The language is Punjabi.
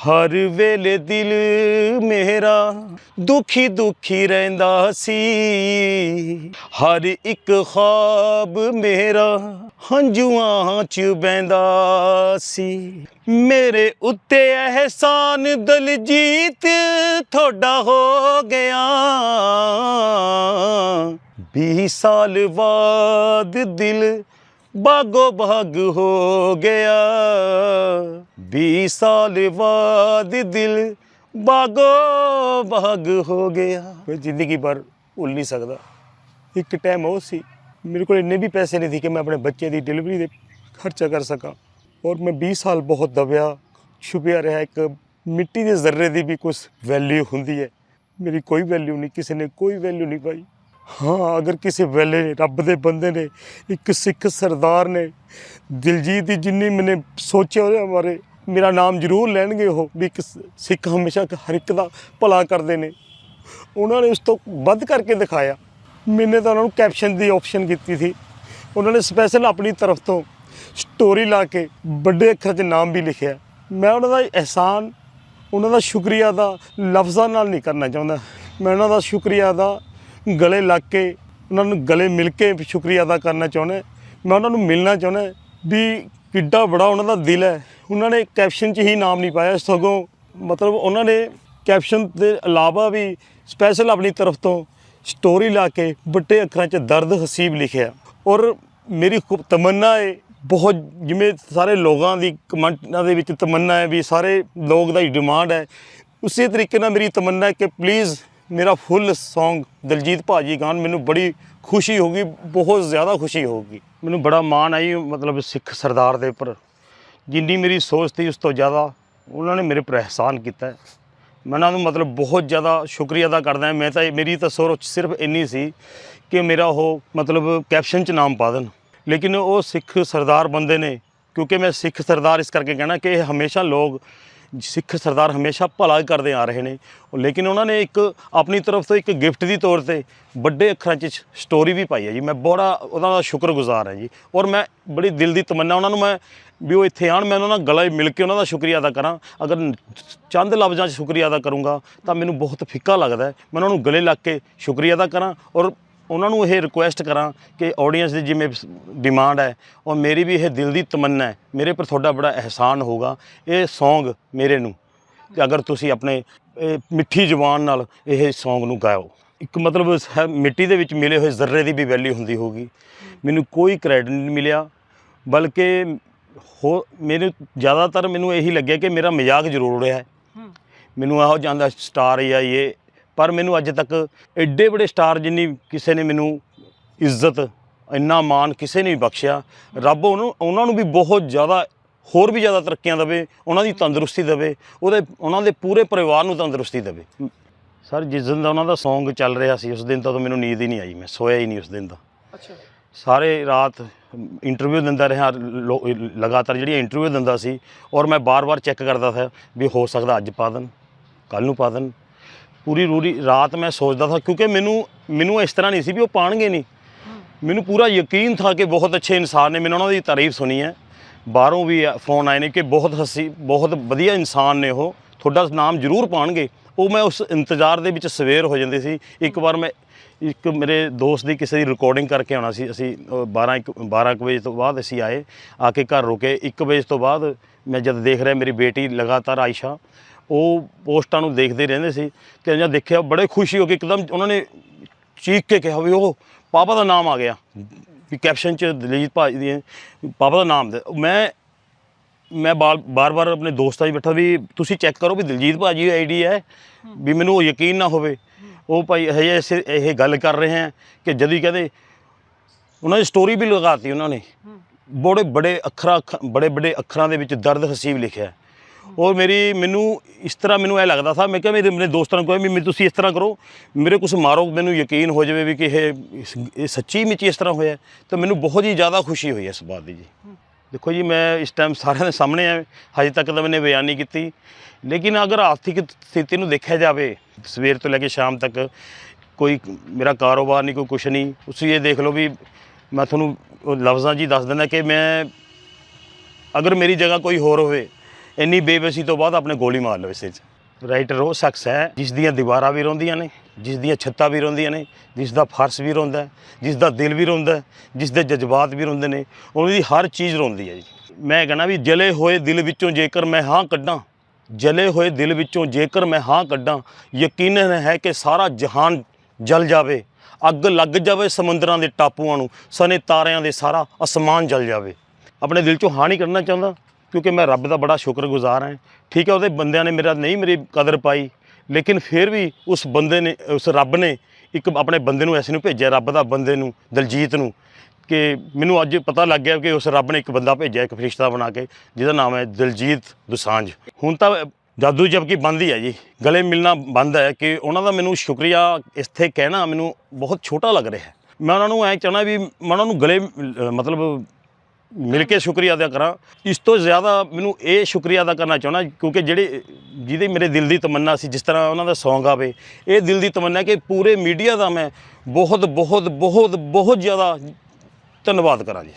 ਹਰ ਵੇਲੇ ਦਿਲ ਮੇਰਾ ਦੁਖੀ ਦੁਖੀ ਰਹਿੰਦਾ ਸੀ। ਹਰ ਇੱਕ ਖਾਬ ਮੇਰਾ ਹੰਝੂਆਂ ਚ ਬੈੰਦਾ ਸੀ। ਮੇਰੇ ਉੱਤੇ ਅਹਿਸਾਨ ਦਲਜੀਤ ਤੁਹਾਡਾ ਹੋ ਗਿਆ। 20 ਸਾਲ ਬਾਅਦ ਦਿਲ ਬਾਗੋ ਬਾਗ ਹੋ ਗਿਆ। 20 ਸਾਲ ਬਾਅਦ ਦਿਲ ਬਾਗੋ ਬਾਗ ਹੋ ਗਿਆ। ਮੈਂ ਜ਼ਿੰਦਗੀ ਭਰ ਭੁੱਲ ਨਹੀਂ ਸਕਦਾ। ਇੱਕ ਟਾਈਮ ਉਹ ਸੀ, ਮੇਰੇ ਕੋਲ ਇੰਨੇ ਵੀ ਪੈਸੇ ਨਹੀਂ ਸੀ ਕਿ ਮੈਂ ਆਪਣੇ ਬੱਚੇ ਦੀ ਡਿਲੀਵਰੀ ਦੇ ਖਰਚਾ ਕਰ ਸਕਾਂ। ਔਰ ਮੈਂ 20 ਸਾਲ ਬਹੁਤ ਦਬਿਆ, ਛੁਪਿਆ ਰਿਹਾ। ਇੱਕ ਮਿੱਟੀ ਦੇ ਜ਼ਰਰੇ ਦੀ ਵੀ ਕੁਝ ਵੈਲਿਊ ਹੁੰਦੀ ਹੈ। ਮੇਰੀ ਕੋਈ ਵੈਲਿਊ ਨਹੀਂ, ਕਿਸੇ ਨੇ ਕੋਈ ਵੈਲਿਊ ਨਹੀਂ ਪਾਈ। ਹਾਂ, ਅਗਰ ਕਿਸੇ ਵੇਲੇ ਰੱਬ ਦੇ ਬੰਦੇ ਨੇ, ਇੱਕ ਸਿੱਖ ਸਰਦਾਰ ਨੇ, ਦਿਲਜੀਤ ਦੀ ਜਿੰਨੀ ਮੈਨੇ ਸੋਚਿਆ ਉਹਦੇ ਬਾਰੇ, ਮੇਰਾ ਨਾਮ ਜ਼ਰੂਰ ਲੈਣਗੇ ਉਹ, ਵੀ ਇੱਕ ਸਿੱਖ ਹਮੇਸ਼ਾ ਹਰ ਇੱਕ ਦਾ ਭਲਾ ਕਰਦੇ ਨੇ। ਉਹਨਾਂ ਨੇ ਉਸ ਤੋਂ ਵੱਧ ਕਰਕੇ ਦਿਖਾਇਆ। ਮੈਨੇ ਤਾਂ ਉਹਨਾਂ ਨੂੰ ਕੈਪਸ਼ਨ ਦੀ ਆਪਸ਼ਨ ਕੀਤੀ ਸੀ। ਉਹਨਾਂ ਨੇ ਸਪੈਸ਼ਲ ਆਪਣੀ ਤਰਫ ਤੋਂ ਸਟੋਰੀ ਲਾ ਕੇ ਵੱਡੇ ਅੱਖਰਾਂ 'ਚ ਨਾਮ ਵੀ ਲਿਖਿਆ। ਮੈਂ ਉਹਨਾਂ ਦਾ ਅਹਿਸਾਨ, ਉਹਨਾਂ ਦਾ ਸ਼ੁਕਰੀਆ ਦਾ ਲਫ਼ਜ਼ਾਂ ਨਾਲ ਨਹੀਂ ਕਰਨਾ ਚਾਹੁੰਦਾ। ਮੈਂ ਉਹਨਾਂ ਦਾ ਸ਼ੁਕਰੀਆ ਦਾ ਗਲੇ ਲੱਗ ਕੇ ਉਹਨਾਂ ਨੂੰ ਗਲੇ ਮਿਲ ਕੇ ਸ਼ੁਕਰੀਆ ਅਦਾ ਕਰਨਾ ਚਾਹੁੰਦਾ ਮੈਂ ਉਹਨਾਂ ਨੂੰ ਮਿਲਣਾ ਚਾਹੁੰਦਾ ਵੀ ਕਿੱਡਾ ਬੜਾ ਉਹਨਾਂ ਦਾ ਦਿਲ ਹੈ। ਉਹਨਾਂ ਨੇ ਕੈਪਸ਼ਨ 'ਚ ਹੀ ਨਾਮ ਨਹੀਂ ਪਾਇਆ। ਸਗੋਂ ਮਤਲਬ ਉਹਨਾਂ ਨੇ ਕੈਪਸ਼ਨ ਦੇ ਇਲਾਵਾ ਵੀ ਸਪੈਸ਼ਲ ਆਪਣੀ ਤਰਫ ਤੋਂ ਸਟੋਰੀ ਲਾ ਕੇ ਵੱਡੇ ਅੱਖਰਾਂ 'ਚ ਦਰਦ ਹਸੀਬ ਲਿਖਿਆ। ਔਰ ਮੇਰੀ ਖੂਬ ਤਮੰਨਾ ਹੈ, ਬਹੁਤ ਜਿਵੇਂ ਸਾਰੇ ਲੋਕਾਂ ਦੀ ਕਮੈਂਟਾਂ ਦੇ ਵਿੱਚ ਤਮੰਨਾ ਹੈ ਵੀ ਸਾਰੇ ਲੋਕ ਦਾ ਹੀ ਡਿਮਾਂਡ ਹੈ। ਉਸੇ ਤਰੀਕੇ ਨਾਲ ਮੇਰੀ ਤਮੰਨਾ ਹੈ ਕਿ ਪਲੀਜ਼ ਮੇਰਾ ਫੁੱਲ Song ਦਲਜੀਤ ਭਾਜੀ ਗਾਣ ਮੈਨੂੰ ਬੜੀ ਖੁਸ਼ੀ ਹੋਗੀ ਬਹੁਤ ਜ਼ਿਆਦਾ ਖੁਸ਼ੀ ਹੋਗੀ ਮੈਨੂੰ ਬੜਾ ਮਾਣ ਆਈ, ਮਤਲਬ ਸਿੱਖ ਸਰਦਾਰ ਦੇ ਉੱਪਰ। ਜਿੰਨੀ ਮੇਰੀ ਸੋਚ ਸੀ ਉਸ ਤੋਂ ਜ਼ਿਆਦਾ, ਉਹਨਾਂ ਨੇ ਮੇਰੇ ਪਰ ਅਹਿਸਾਨ ਕੀਤਾ। ਮੈਂ ਉਹਨਾਂ ਨੂੰ ਮਤਲਬ ਬਹੁਤ ਜ਼ਿਆਦਾ ਸ਼ੁਕਰੀਆ ਅਦਾ ਕਰਦਾ ਮੈਂ ਤਾਂ ਮੇਰੀ ਤਾਂ ਸੋਚ ਸਿਰਫ ਇੰਨੀ ਸੀ ਕਿ ਮੇਰਾ ਉਹ ਮਤਲਬ ਕੈਪਸ਼ਨ 'ਚ ਨਾਮ ਪਾ ਦੇਣ। ਲੇਕਿਨ ਉਹ ਸਿੱਖ ਸਰਦਾਰ ਬੰਦੇ ਨੇ, ਕਿਉਂਕਿ ਮੈਂ ਸਿੱਖ ਸਰਦਾਰ ਇਸ ਕਰਕੇ ਕਹਿਣਾ ਕਿ ਇਹ ਹਮੇਸ਼ਾ ਲੋਕ ਸਿੱਖ ਸਰਦਾਰ ਹਮੇਸ਼ਾ ਭਲਾ ਕਰਦੇ ਆ ਰਹੇ ਨੇ। ਲੇਕਿਨ ਉਹਨਾਂ ਨੇ ਇੱਕ ਆਪਣੀ ਤਰਫ ਤੋਂ ਇੱਕ ਗਿਫਟ ਦੀ ਤੌਰ ਤੇ ਵੱਡੇ ਅੱਖਰਾਂ 'ਚ ਸਟੋਰੀ ਵੀ ਪਾਈ ਹੈ ਜੀ। ਮੈਂ ਬੜਾ ਉਹਨਾਂ ਦਾ ਸ਼ੁਕਰਗੁਜ਼ਾਰ ਹਾਂ ਜੀ। ਔਰ ਮੈਂ ਬੜੀ ਦਿਲ ਦੀ ਤਮੰਨਾ ਉਹਨਾਂ ਨੂੰ ਮੈਂ ਵੀ ਉਹ ਇੱਥੇ ਆਣ ਮੈਂ ਉਹਨਾਂ ਨਾਲ ਗਲਾ ਮਿਲ ਕੇ ਉਹਨਾਂ ਦਾ ਸ਼ੁਕਰੀਆ ਅਦਾ ਕਰਾਂ। ਅਗਰ ਚੰਦ ਲਫ਼ਜ਼ਾਂ 'ਚ ਸ਼ੁਕਰੀਆ ਅਦਾ ਕਰੂੰਗਾ ਤਾਂ ਮੈਨੂੰ ਬਹੁਤ ਫਿੱਕਾ ਲੱਗਦਾ ਮੈਂ ਉਹਨਾਂ ਨੂੰ ਗਲੇ ਲੱਗ ਕੇ ਸ਼ੁਕਰੀਆ ਅਦਾ ਕਰਾਂ ਔਰ ਉਹਨਾਂ ਨੂੰ ਇਹ ਰਿਕੁਐਸਟ ਕਰਾਂ ਕਿ ਆਡੀਅנס ਦੀ ਜਿਵੇਂ ਡਿਮਾਂਡ ਹੈ ਔਰ ਮੇਰੀ ਵੀ ਇਹ ਦਿਲ ਦੀ ਤਮੰਨਾ ਹੈ ਮੇਰੇ ਪਰ ਤੁਹਾਡਾ ਬੜਾ ਅਹਿਸਾਨ ਹੋਊਗਾ ਇਹ Song ਮੇਰੇ ਨੂੰ ਕਿ ਅਗਰ ਤੁਸੀਂ ਆਪਣੇ ਮਿੱਠੀ ਜ਼ੁਬਾਨ ਨਾਲ ਇਹ Song ਨੂੰ ਗਾਓ। ਇੱਕ ਮਤਲਬ ਹੈ ਮਿੱਟੀ ਦੇ ਵਿੱਚ ਮਿਲੇ ਹੋਏ ਜ਼ਰਰੇ ਦੀ ਵੀ ਵੈਲਿਊ ਹੁੰਦੀ ਹੋਊਗੀ। ਮੈਨੂੰ ਕੋਈ ਕ੍ਰੈਡਿਟ ਨਹੀਂ ਮਿਲਿਆ ਬਲਕਿ ਹੋ ਮੈਨੂੰ ਜ਼ਿਆਦਾਤਰ ਮੈਨੂੰ ਇਹੀ ਲੱਗਿਆ ਕਿ ਮੇਰਾ ਮਜ਼ਾਕ ਜ਼ਰੂਰ ਉੜਿਆ ਹੈ। ਮੈਨੂੰ ਇਹੋ ਜਾਂਦਾ ਸਟਾਰ ਜਾਂ ਇਹ ਪਰ ਮੈਨੂੰ ਅੱਜ ਤੱਕ ਐਡੇ ਬੜੇ ਸਟਾਰ ਜਿੰਨੀ ਕਿਸੇ ਨੇ ਮੈਨੂੰ ਇੱਜ਼ਤ ਇੰਨਾ ਮਾਣ ਕਿਸੇ ਨੇ ਵੀ ਬਖਸ਼ਿਆ ਰੱਬ ਉਹਨੂੰ ਉਹਨਾਂ ਨੂੰ ਵੀ ਬਹੁਤ ਜ਼ਿਆਦਾ ਹੋਰ ਵੀ ਜ਼ਿਆਦਾ ਤਰੱਕੀਆਂ ਦੇਵੇ ਉਹਨਾਂ ਦੀ ਤੰਦਰੁਸਤੀ ਦੇਵੇ ਉਹਦੇ ਉਹਨਾਂ ਦੇ ਪੂਰੇ ਪਰਿਵਾਰ ਨੂੰ ਤੰਦਰੁਸਤੀ ਦੇਵੇ। ਸਰ ਜਿਸ ਦਿਨ ਦਾ ਉਹਨਾਂ ਦਾ Song ਚੱਲ ਰਿਹਾ ਸੀ ਉਸ ਦਿਨ ਤੋਂ ਮੈਨੂੰ ਨੀਂਦ ਹੀ ਨਹੀਂ ਆਈ ਮੈਂ ਸੋਇਆ ਹੀ ਨਹੀਂ ਉਸ ਦਿਨ ਦਾ। ਅੱਛਾ। ਸਾਰੇ ਰਾਤ ਇੰਟਰਵਿਊ ਦਿੰਦਾ ਰਿਹਾ ਲਗਾਤਾਰ ਜਿਹੜੀਆਂ ਇੰਟਰਵਿਊ ਦਿੰਦਾ ਸੀ ਔਰ ਮੈਂ ਬਾਰ-ਬਾਰ ਚੈੱਕ ਕਰਦਾ ਸੀ ਵੀ ਹੋ ਸਕਦਾ ਅੱਜ ਪਾ ਦੇਣ ਕੱਲ ਨੂੰ ਪਾ ਦੇਣ। ਪੂਰੀ ਰੂਰੀ ਰਾਤ ਮੈਂ ਸੋਚਦਾ ਸੀ ਕਿਉਂਕਿ ਮੈਨੂੰ ਮੈਨੂੰ ਇਸ ਤਰ੍ਹਾਂ ਨਹੀਂ ਸੀ ਵੀ ਉਹ ਪਾਣਗੇ ਨਹੀਂ। ਮੈਨੂੰ ਪੂਰਾ ਯਕੀਨ ਥਾ ਕਿ ਬਹੁਤ ਅੱਛੇ ਇਨਸਾਨ ਨੇ ਮੈਨੂੰ ਉਹਨਾਂ ਦੀ ਤਾਰੀਫ ਸੁਣੀ ਹੈ। ਬਾਹਰੋਂ ਵੀ ਫੋਨ ਆਏ ਨੇ ਕਿ ਬਹੁਤ ਹਸੀ ਬਹੁਤ ਵਧੀਆ ਇਨਸਾਨ ਨੇ ਉਹ ਤੁਹਾਡਾ ਨਾਮ ਜ਼ਰੂਰ ਪਾਣਗੇ। ਉਹ ਮੈਂ ਉਸ ਇੰਤਜ਼ਾਰ ਦੇ ਵਿੱਚ ਸਵੇਰ ਹੋ ਜਾਂਦੀ ਸੀ। ਇੱਕ ਵਾਰ ਮੈਂ ਇੱਕ ਮੇਰੇ ਦੋਸਤ ਦੀ ਕਿਸੇ ਦੀ ਰਿਕਾਰਡਿੰਗ ਕਰਕੇ ਆਉਣਾ ਸੀ। ਅਸੀਂ ਅ, 12 ਇੱਕ 12 ਕੁ ਵਜੇ ਤੋਂ ਬਾਅਦ ਅਸੀਂ ਆਏ ਆ ਕੇ ਘਰ ਰੁਕੇ। 1 ਵਜੇ ਤੋਂ ਬਾਅਦ ਮੈਂ ਜਦ ਦੇਖ ਰਿਹਾ ਮੇਰੀ ਬੇਟੀ ਲਗਾਤਾਰ ਆਇਸ਼ਾ ਉਹ ਪੋਸਟਾਂ ਨੂੰ ਦੇਖਦੇ ਰਹਿੰਦੇ ਸੀ ਤੇ ਜਦ ਦੇਖਿਆ ਬੜੇ ਖੁਸ਼ੀ ਹੋ ਕੇ ਇੱਕਦਮ ਉਹਨਾਂ ਨੇ ਚੀਖ ਕੇ ਕਿਹਾ ਵੀ ਉਹ ਪਾਪਾ ਦਾ ਨਾਮ ਆ ਗਿਆ। ਵੀ ਕੈਪਸ਼ਨ ਚ ਦਲਜੀਤ ਭਾਜੀ ਦੀ ਪਾਪਾ ਦਾ ਨਾਮ ਦੇ ਮੈਂ ਮੈਂ ਬਾਰ-ਬਾਰ ਆਪਣੇ ਦੋਸਤਾਂ 'ਚ ਬੈਠਾ ਵੀ ਤੁਸੀਂ ਚੈੱਕ ਕਰੋ ਵੀ ਦਲਜੀਤ ਭਾਜੀ ਦੀ ਆਈਡੀ ਹੈ ਵੀ ਮੈਨੂੰ ਉਹ ਯਕੀਨ ਨਾ ਹੋਵੇ। ਉਹ ਭਾਈ ਇਹ ਐਸੇ ਇਹ ਗੱਲ ਕਰ ਰਹੇ ਹੈ ਕਿ ਜਦ ਕਹਦੇ ਉਹਨਾਂ ਦੀ ਸਟੋਰੀ ਵੀ ਲਗਾਤੀ ਉਹਨਾਂ ਨੇ। ਬੜੇ ਬੜੇ ਅੱਖਰਾਂ ਬੜੇ ਬੜੇ ਅੱਖਰਾਂ ਦੇ ਵਿੱਚ ਦਰਦ ਹਸੀਬ ਲਿਖਿਆ। ਔਰ ਮੇਰੀ ਮੈਨੂੰ ਇਸ ਤਰ੍ਹਾਂ ਮੈਨੂੰ ਇਹ ਲੱਗਦਾ ਸੀ ਮੈਂ ਕਿਹਾ ਮੇਰੇ ਮੇਰੇ ਦੋਸਤਾਂ ਨੂੰ ਕਹੇ, ਵੀ ਤੁਸੀਂ ਇਸ ਤਰ੍ਹਾਂ ਕਰੋ, ਮੇਰੇ ਕੁਛ ਮਾਰੋ, ਮੈਨੂੰ ਯਕੀਨ ਹੋ ਜਾਵੇ ਵੀ ਕਿ ਇਹ ਸੱਚੀ ਵਿੱਚ ਇਸ ਤਰ੍ਹਾਂ ਹੋਇਆ। ਤਾਂ ਮੈਨੂੰ ਬਹੁਤ ਹੀ ਜ਼ਿਆਦਾ ਖੁਸ਼ੀ ਹੋਈ ਇਸ ਬਾਤ ਦੀ ਜੀ। ਦੇਖੋ ਜੀ, ਮੈਂ ਇਸ ਟਾਈਮ ਸਾਰਿਆਂ ਦੇ ਸਾਹਮਣੇ ਆ, ਹਜੇ ਤੱਕ ਤਾਂ ਮੈਨੇ ਬਿਆਨ ਨਹੀਂ ਕੀਤੀ। ਲੇਕਿਨ ਅਗਰ ਆਰਥਿਕ ਸਥਿਤੀ ਨੂੰ ਦੇਖਿਆ ਜਾਵੇ, ਸਵੇਰ ਤੋਂ ਲੈ ਕੇ ਸ਼ਾਮ ਤੱਕ, ਕੋਈ ਮੇਰਾ ਕਾਰੋਬਾਰ ਨਹੀਂ, ਕੋਈ ਕੁਛ ਨਹੀਂ, ਤੁਸੀਂ ਇਹ ਦੇਖ ਲਓ ਵੀ ਮੈਂ ਤੁਹਾਨੂੰ ਉਹ ਲਫ਼ਜ਼ਾਂ ਜੀ ਦੱਸ ਦਿੰਦਾ ਕਿ ਮੈਂ ਅਗਰ ਮੇਰੀ ਜਗ੍ਹਾ ਕੋਈ ਹੋਰ ਹੋਵੇ ਇੰਨੀ ਬੇਬਸੀ ਤੋਂ ਬਾਅਦ ਆਪਣੇ ਗੋਲੀ ਮਾਰ ਲਵੇ ਸਿਰ 'ਚ ਰਾਈਟਰ ਉਹ ਸ਼ਖਸ ਹੈ, ਜਿਸ ਦੀਆਂ ਦੀਵਾਰਾਂ ਵੀ ਰੋਂਦੀਆਂ ਨੇ, ਜਿਸ ਦੀਆਂ ਛੱਤਾਂ ਵੀ ਰੋਂਦੀਆਂ ਨੇ, ਜਿਸ ਦਾ ਫਰਸ਼ ਵੀ ਰੋਂਦਾ ਹੈ, ਜਿਸ ਦਾ ਦਿਲ ਵੀ ਰੋਂਦਾ ਜਿਸ ਦੇ ਜਜ਼ਬਾਤ ਵੀ ਰੋਂਦੇ ਨੇ ਉਹਦੀ ਹਰ ਚੀਜ਼ ਰੋਂਦੀ ਹੈ ਜੀ। ਮੈਂ ਕਹਿੰਦਾ ਵੀ ਜਲੇ ਹੋਏ ਦਿਲ ਵਿੱਚੋਂ ਜੇਕਰ ਮੈਂ ਹਾਂ ਕੱਢਾਂ, ਜਲੇ ਹੋਏ ਦਿਲ ਵਿੱਚੋਂ ਜੇਕਰ ਮੈਂ ਹਾਂ ਕੱਢਾਂ ਯਕੀਨਨ ਹੈ ਕਿ ਸਾਰਾ ਜਹਾਨ ਜਲ ਜਾਵੇ, ਅੱਗ ਲੱਗ ਜਾਵੇ ਸਮੁੰਦਰਾਂ ਦੇ ਟਾਪੂਆਂ ਨੂੰ, ਸਨੇ ਤਾਰਿਆਂ ਦੇ ਸਾਰਾ ਅਸਮਾਨ ਜਲ ਜਾਵੇ। ਆਪਣੇ ਦਿਲ ਚੋਂ ਹਾਂ ਨਹੀਂ ਕਰਨਾ ਚਾਹੁੰਦਾ। ਕਿਉਂਕਿ ਮੈਂ ਰੱਬ ਦਾ ਬੜਾ ਸ਼ੁਕਰਗੁਜ਼ਾਰ ਹਾਂ। ਠੀਕ ਹੈ, ਉਹਦੇ ਬੰਦਿਆਂ ਨੇ ਮੇਰਾ ਨਹੀਂ ਮੇਰੀ ਕਦਰ ਪਾਈ, ਲੇਕਿਨ ਫਿਰ ਵੀ ਉਸ ਬੰਦੇ ਨੇ, ਉਸ ਰੱਬ ਨੇ ਇੱਕ ਆਪਣੇ ਬੰਦੇ ਨੂੰ ਐਸੇ ਨੂੰ ਭੇਜਿਆ, ਰੱਬ ਦਾ ਬੰਦੇ ਨੂੰ, ਦਲਜੀਤ ਨੂੰ, ਕਿ ਮੈਨੂੰ ਅੱਜ ਪਤਾ ਲੱਗ ਗਿਆ ਕਿ ਉਸ ਰੱਬ ਨੇ ਇੱਕ ਬੰਦਾ ਭੇਜਿਆ, ਇੱਕ ਫਰਿਸ਼ਤਾ ਬਣਾ ਕੇ, ਜਿਹਦਾ ਨਾਮ ਹੈ ਦਲਜੀਤ ਦੁਸਾਂਝ। ਹੁਣ ਤਾਂ ਜਾਦੂ ਜਬਕੀ ਬੰਦ ਹੀ ਹੈ ਜੀ। ਗਲੇ ਮਿਲਣਾ ਬੰਦ ਹੈ ਕਿ ਉਹਨਾਂ ਦਾ ਮੈਨੂੰ ਸ਼ੁਕਰੀਆ ਇੱਥੇ ਕਹਿਣਾ ਮੈਨੂੰ ਬਹੁਤ ਛੋਟਾ ਲੱਗ ਰਿਹਾ ਹੈ। ਮੈਂ ਉਹਨਾਂ ਨੂੰ ਐ ਚਾਹਣਾ ਵੀ ਮੈਂ ਉਹਨਾਂ ਨੂੰ ਗਲੇ, ਅਹ ਮਤਲਬ ਮਿਲ ਕੇ ਸ਼ੁਕਰੀਆ ਅਦਾ ਕਰਾਂ। ਇਸ ਤੋਂ ਜ਼ਿਆਦਾ ਮੈਨੂੰ ਇਹ ਸ਼ੁਕਰੀਆ ਅਦਾ ਕਰਨਾ ਚਾਹੁੰਦਾ, ਕਿਉਂਕਿ ਜਿਹੜੇ ਜਿਹਦੇ ਮੇਰੇ ਦਿਲ ਦੀ ਤਮੰਨਾ ਸੀ, ਜਿਸ ਤਰ੍ਹਾਂ ਉਹਨਾਂ ਦਾ ਸੌਂਗ ਆਵੇ, ਇਹ ਦਿਲ ਦੀ ਤਮੰਨਾ ਕਿ ਪੂਰੇ ਮੀਡੀਆ ਦਾ ਮੈਂ ਬਹੁਤ ਬਹੁਤ ਬਹੁਤ ਬਹੁਤ ਜ਼ਿਆਦਾ ਧੰਨਵਾਦ ਕਰਾਂ ਜੀ।